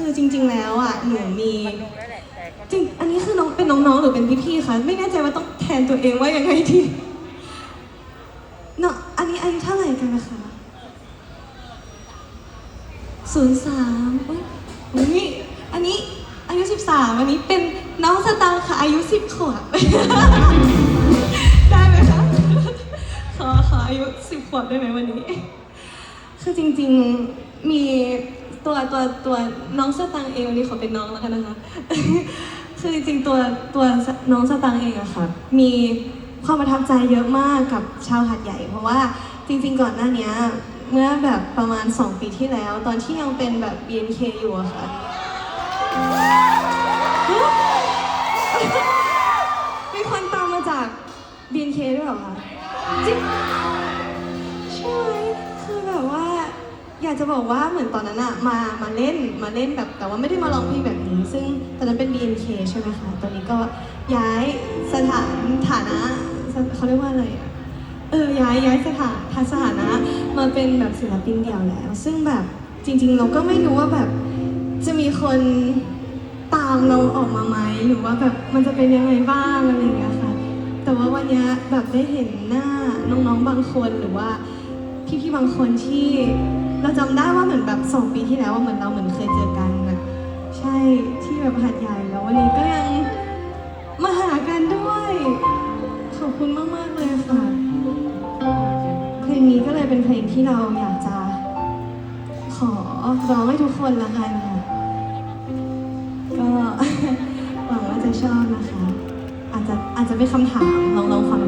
คือจริง ๆ แล้วอะหนูมีจริงอันนี้คือน้องเป็นน้องๆหรือเป็นพี่ๆคะไม่แน่ใจว่าต้องแทนตัวเองว่ายังไงดีเนาะอันนี้อายุเท่าไหร่กันนะคะศูนย์สามอุ้ยอุ๊ยอันนี้อายุสิบสามอันนี้เป็นน้องสตางค์ค่ะอายุสิบขวบได้ไหมคะขอขออายุสิบขวบได้ไหมวันนี้ คือจริง ๆมี ตัวตัวตัวน้องสตังค์เองวันนี้ขอเป็นน้องแล้วกันนะคะ คือจริงๆตัวตัวน้องสตังค์เองอะค่ะ มีความประทับใจเยอะมากกับชาวหัดใหญ่ เพราะว่าจริง ๆ ก่อนหน้านี้เมื่อแบบประมาณ 2 ปีที่แล้ว ตอนที่ยังเป็นแบบ BNK อยู่อะค่ะมีคนตามมาจาก BNK ด้วยเหรอคะจริงใช่ไหมากจะบอกว่าเหมือนตอนนั้นอะมามาเล่นมาเล่นแบบแต่ว่าไม่ได้มาร้องเพลงแบบนี้ ซึ่งตอนนั้นเป็น BNK ใช่ไหมคะตอนนี้ก็ย้ายสถานฐานะเขาเรียกว่าอะไรอะเออย้ายย้ายสถานทานะมาเป็นแบบศิลปินเดี่ยวแล้ว ซึ่งแบบจริง ๆ เราก็ไม่รู้ว่าแบบจะมีคนตามเราออกมาไหมหรือว่าแบบมันจะเป็นยังไงบ้างอะไรอย่างเงี้ยค่ะ แต่ว่าวันนี้แบบได้เห็นหน้าน้องๆบางคนหรือว่า พี่ๆบางคนที่เราจำได้ว่าเหมือนแบบสองปีที่แล้วว่าเหมือนเราเหมือนเคยเจอกันนะใช่ที่แบบหาดใหญ่แล้ววันนี้ก็ยังมาหากันด้วยขอบคุณมากๆเลยค่ะเพลงนี้ก็เลยเป็นเพลงที่เราอยากจะขอร้องให้ทุกคนละกันค่ะก็หวังว่าจะชอบนะคะ อาจจะอาจจะเป็นคำถามลองลองฟัง